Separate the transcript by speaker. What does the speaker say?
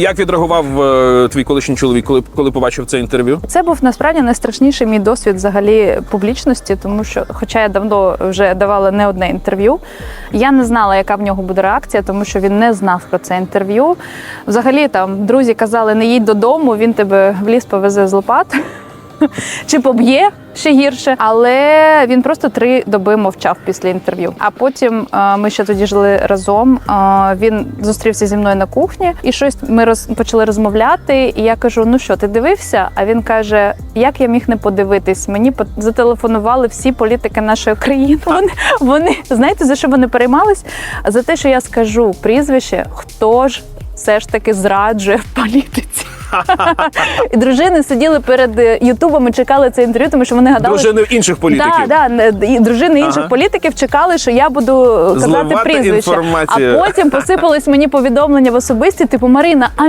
Speaker 1: Як відреагував е, твій колишній чоловік, коли, коли побачив це інтерв'ю?
Speaker 2: Це був насправді найстрашніший мій досвід взагалі публічності, тому що, хоча я давно вже давала не одне інтерв'ю, я не знала, яка в нього буде реакція, тому що він не знав про це інтерв'ю. Взагалі, там друзі казали, не їдь додому, він тебе в ліс повезе з лопат. Чи поб'є ще гірше, але він просто три доби мовчав після інтерв'ю. А потім е, ми ще тоді жили разом. е, Він зустрівся зі мною на кухні, і щось ми роз, почали розмовляти. І я кажу: ну що, ти дивився? А він каже: Як я міг не подивитись? Мені зателефонували всі політики нашої країни. Вони, вони знаєте за що вони переймались? За те, що я скажу прізвище, хто ж все ж таки зраджує в політиці. І дружини сиділи перед е, Ютубом і чекали це інтерв'ю, тому що вони гадали.
Speaker 1: Дружини інших політиків.
Speaker 2: Да, да, не- і дружини інших
Speaker 1: Ага.
Speaker 2: політиків чекали, що я буду казати
Speaker 1: Зливати
Speaker 2: прізвище.
Speaker 1: інформацію.
Speaker 2: А потім посипались мені повідомлення в особисті, типу Марина, а